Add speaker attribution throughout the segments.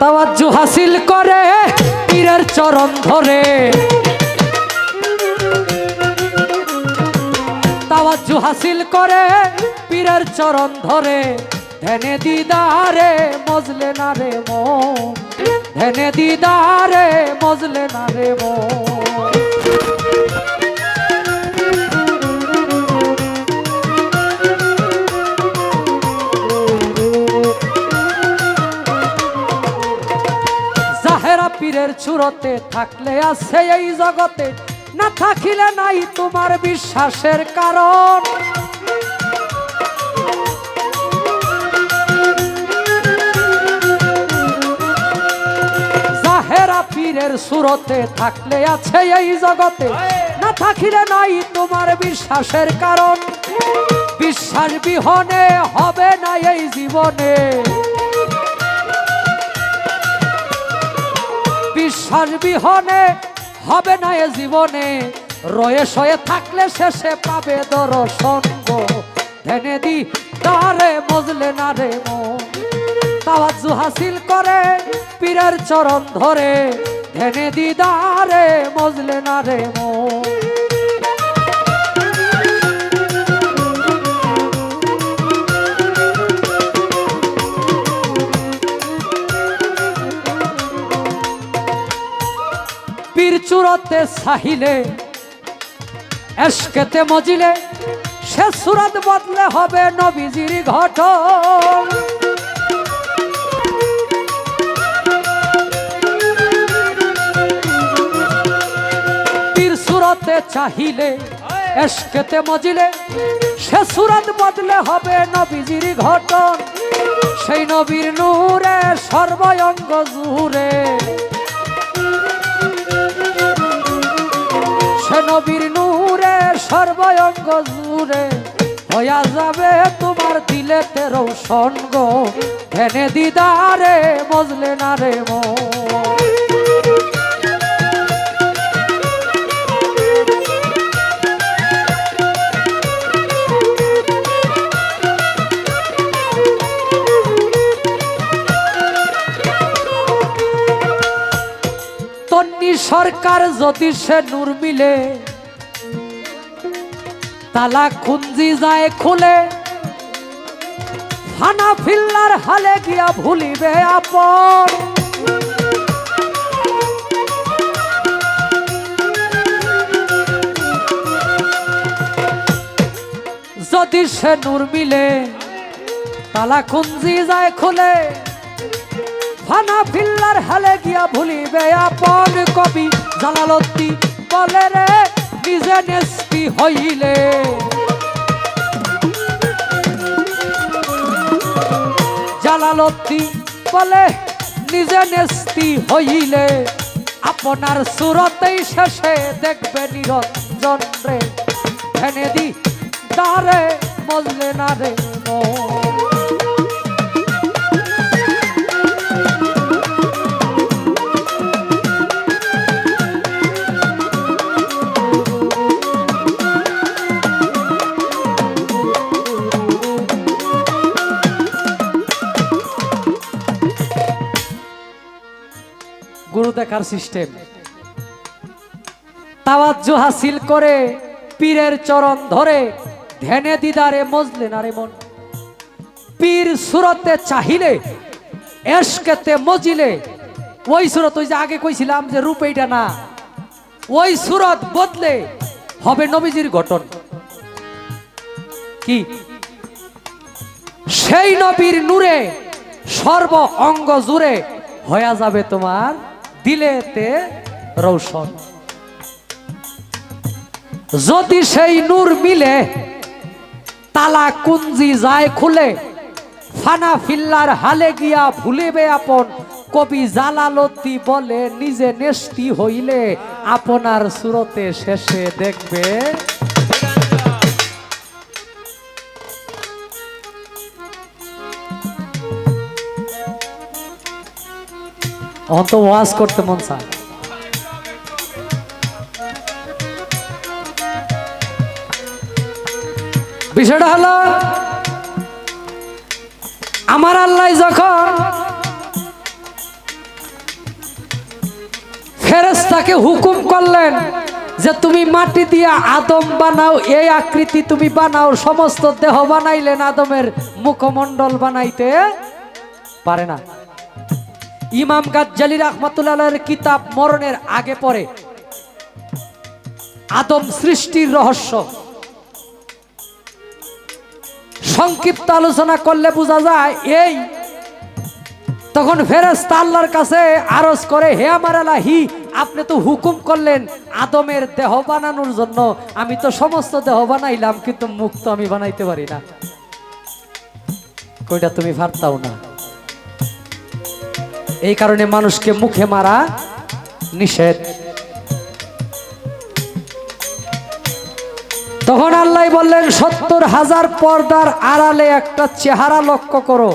Speaker 1: তাওয়াজ্জু হাসিল করে পীরের চরণ ধরে। তাওয়াজ্জু হাসিল করে পীরের চরণ ধরে। ধ্যানে দিদারে মজলে না রে মো ধ্যানে দিদারে মজলে না রে মো চুরতে থাকলে আছে এই জগতে। না থাকিলে নাই তোমার বিশ্বাসের কারণ। পীরের সুরতে থাকলে আছে এই জগতে। না থাকিলে নাই তোমার বিশ্বাসের কারণ। বিশ্বাস বিহনে হবে না এই জীবনে। বিশ্বাস বিহনে, হবে না এ জীবনে। রয়ে সয়ে থাকলে শেষে পাবে দর্শন গো। ধ্যানে দি, তারে মজলে না রে মন। তাওয়াজ্জু হাসিল করে, পীরের চরণ ধরে। ধ্যানে দিদারে মজলে না রে মন। সাহিলে এসকেতে মজিলে, সে সুরত বদলে হবে নবীজির ঘটন। পীর সুরতে চাহিলে এসকেতে মজিলে, সে সুরত বদলে হবে নবীজির ঘটন। সেই নবীর নূরে সর্বয়ঙ্গ জুড়ে জুড়ে হইয়া যাবে তোমার দিলে তেরো সঙ্গ ধ্যানে দিদারে, মজলে না রে মো। সরকার যদি সে নূর মিলে তালা খুঞ্জি যায় খুলে। হানা ফিল্লার হালে গিয়া ভুলিবে আপন। যদি সে নূর মিলে, তালা খুঞ্জি যায় খুলে। ফানা ফিল্লার হালে গিয়া ভুলিবে আপন কবি জালালতি বলে রে, নিজে নেস্তি হইলে। জালালতি বলে, নিজে নেস্তি হইলে। আপনার সুরতেই শেষে দেখবে নিরঞ্জন রে। ফেনে দি তারে মজলে না রে মন। গুরু সিস্টেম। তাওয়াজ্জু হাসিল করে পীরের চরণ ধরে, ধ্যানে দিদারে মজলে না রে মন। পীর সুরতে চাহিলে এসকেতে মজিলে। ওই সুরত ওই যে আগে কইছিলাম যে রূপ এইটা না। ওই সুরত বদলে হবে নবীজির ঘটন কি? সেই নবীর নূরে সর্ব অঙ্গ জুড়ে হয়ে যাবে তোমার দিলেতে রৌশন যদি সেই নূর মিলে তালা কুঞ্জি যায় খুলে, ফানা ফিল্লার হালে গিয়া ভুলিবে আপন, কবি জালালতি বলে, নিজে নেষ্টি হইলে, আপনার সুরতে শেষে দেখবে অন্ত ওয়াজ করতে মন চায়। বিষয়টা হলো, আমার আল্লাহ যখন ফেরেস্তাকে হুকুম করলেন যে তুমি মাটি দিয়া আদম বানাও, এই আকৃতি তুমি বানাও, সমস্ত দেহ বানাইলেন আদমের মুখমণ্ডল বানাইতে পারে না। ইমাম গাজ্জালি রহমতুল্লাহের কিতাব মরণের আগে পরে আদম সৃষ্টির রহস্য। সংক্ষিপ্ত আলোচনা করলে বোঝা যায়, এই তখন ফেরেস্তা আল্লাহর কাছে আরজ করে, হে আমার আলাহি, আপনি তো হুকুম করলেন আদমের দেহ বানানোর জন্য। আমি তো সমস্ত দেহ বানাইলাম, কিন্তু মুখ তো আমি বানাইতে পারি না। কইটা, তুমি পারতাও না। এই কারণে মানুষকে মুখে মারা নিষেধ। তখন আল্লাহ বললেন, সত্তর হাজার পর্দার আড়ালে একটা চেহারা লক্ষ্য করো।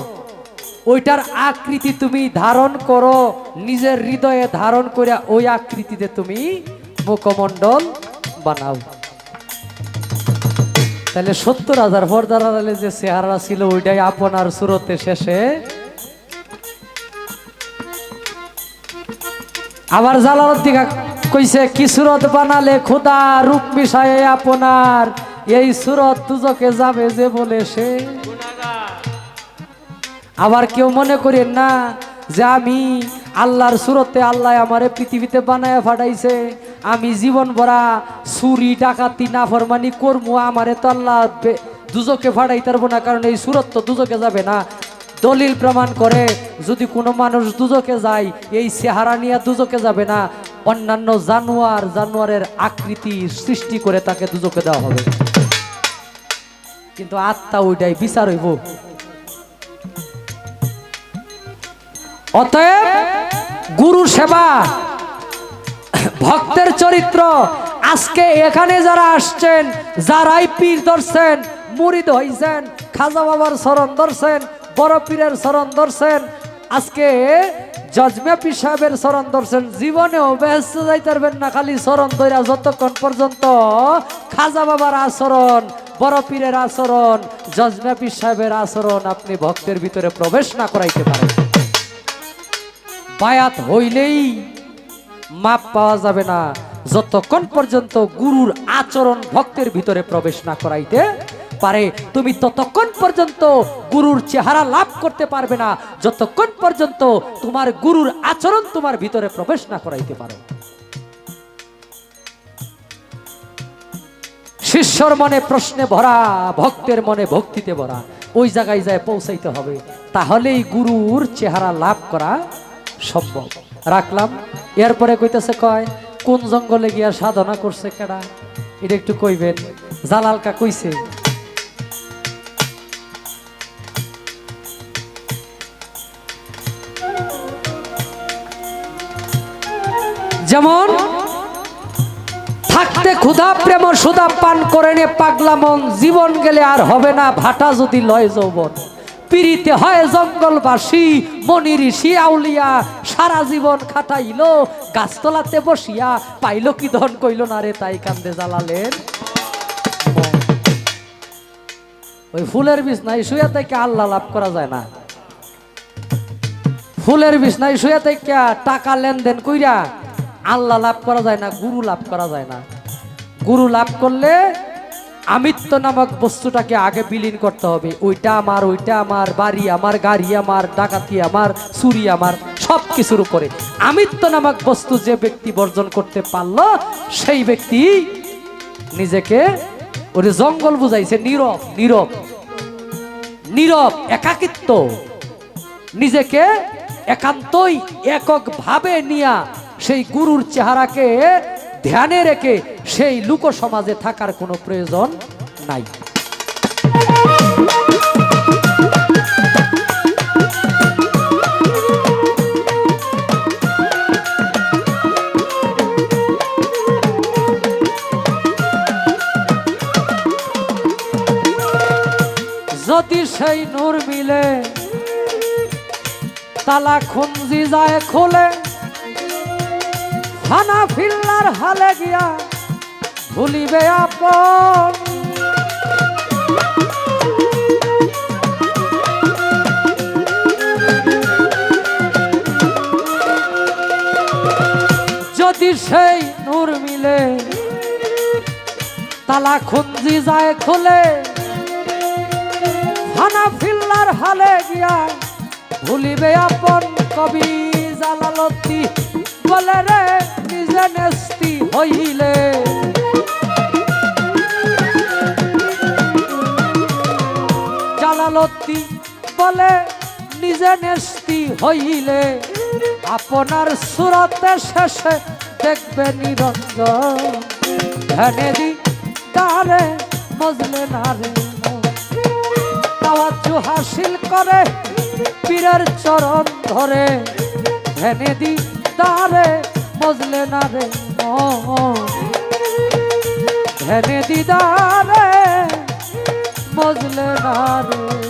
Speaker 1: ওইটার আকৃতি তুমি ধারণ করো, নিজের হৃদয়ে ধারণ করে ওই আকৃতিতে তুমি মুখমণ্ডল বানাও। তাহলে সত্তর হাজার পর্দার আড়ালে যে চেহারা ছিল, ওইটাই আপনার সুরতে শেষে আবার জালালউদ্দিন কইছে, কি সুরত বানালে খোদা রূপ মিশায় আপনার? এই সুরত দুজকে যাবে যে বলে সে। আবার কেউ মনে করেন না, যে আমি আল্লাহর সুরতে আল্লাহ আমারে পৃথিবীতে বানায় ফাটাইছে, আমি জীবন ভরা চুরি, ডাকাতি, নাফরমানি করব আমারে তো আল্লাহ দুজকে ফাটাইতে পারব না, কারণ এই সুরত তো দুজকে যাবে না। দলিল প্রমাণ করে যদি কোনো মানুষ দুজকে যায়, এই চেহারা নিয়ে দুজকে যাবে না। অন্যান্য জানোয়ার জানোয়ারের আকৃতি সৃষ্টি করে তাকে দুজকে দেওয়া হবে। কিন্তু আত্মা ওইটাই, বিচার হইব। অতএব গুরু সেবা, ভক্তের চরিত্র, আজকে এখানে যারা আসছেন, যারাই পীর ধরছেন মুরিদ হইছেন, খাজা বাবার শরণ ধরছেন বড় পীরের শরণ ধরছেন। আজকে জজমে পীর সাহেবের শরণ ধরছেন। জীবনেও ব্যস্ত যাইতে পারবেন না, খালি শরণ ধইরা যতক্ষণ পর্যন্ত খাজা বাবার আচরণ, বড় পীরের আচরণ, জজমে পীর সাহেবের আচরণ আপনি ভক্তের ভিতরে প্রবেশ না করাইতে পারেন। বায়াত হইলেই মাপ পাওয়া যাবে না। যতক্ষণ পর্যন্ত গুরুর আচরণ ভক্তের ভিতরে প্রবেশ না করাইতে পারে, তুমি ততক্ষণ পর্যন্ত গুরুর চেহারা লাভ করতে পারবে না, যতক্ষণ পর্যন্ত তোমার গুরুর আচরণ তোমার ভিতরে প্রবেশ না করাইতে পারো। শিষ্যর মনে প্রশ্নে ভরা, ভক্তের মনে ভক্তিতে ভরা, ওই জায়গায় যায় পৌঁছাইতে হবে। তাহলেই গুরুর চেহারা লাভ করা সম্ভব। রাখলাম। এরপরে কইতেছে কয়, কোন জঙ্গলে গিয়া সাধনা করছে কেডা? এটা একটু কইবেন। জালালকা কইছে যেমন, থাকতে ক্ষুধা প্রেম সুদা পান করে নে পাগলা মন, জীবন গেলে আর হবে না ভাটা যদি লয় যৌবন। পিড়িতে হয় জঙ্গলবাসী, মনি ঋষি আউলিয়া, সারা জীবন খাটাইলো, গাছতলাতে বসিয়া পাইল কি ধন, কইল না রে তাই কান্দে জ্বালালেন ওই ফুলের বিছনায় শুয়ে থেকে আল্লাহ লাভ করা যায় না। ফুলের বিছনায় শুয়ে থেকে টাকা লেনদেন কইরা আল্লাহ লাভ করা যায় না, গুরু লাভ করা যায় না। গুরু লাভ করলে আমিত্ব নামক বস্তুটাকে আগে বিলীন করতে হবে। ওইটা আমার ওইটা আমার, বাড়ি আমার, গাড়ি আমার, ডাকাতি আমার, চুরি আমার সব কিছুর উপরে। আমিত্ব নামক বস্তু যে ব্যক্তি বর্জন করতে পারল, সেই ব্যক্তি নিজেকে ওরে জঙ্গল বুঝাইছে, নীরব নীরব নীরব, একাকিত্ব। নিজেকে একান্তই এককভাবে নিয়া সেই গুরুর চেহারাকে ধ্যানে রেখে সেই লোক সমাজে থাকার কোনো প্রয়োজন নাই। যদি সেই নূর মিলে, তালা খুঞ্জি যায় খোলে হানা ফিল্লার হালে গিয়া ভুলিবে আপন। যদি সেই নূর মিলে, তালা খুঞ্জি যায় খুলে হানা ফিল্লার হালে গিয়া ভুলিবে আপন কবি জালালতি বলে রে নিজে নেস্তি হইলে। জালালতি বলে নিজে নেস্তি হইলে। আপনার সুরতে শেষে দেখবে নিরঞ্জন। ধ্যানে দি তারে মজলে না রে মন। তাওয়াজ্জু হাসিল করে পীরের চরণ ধরে। ধ্যানে দি তারে মজলে না রে। ধ্যানে দিদারে বজলে না রে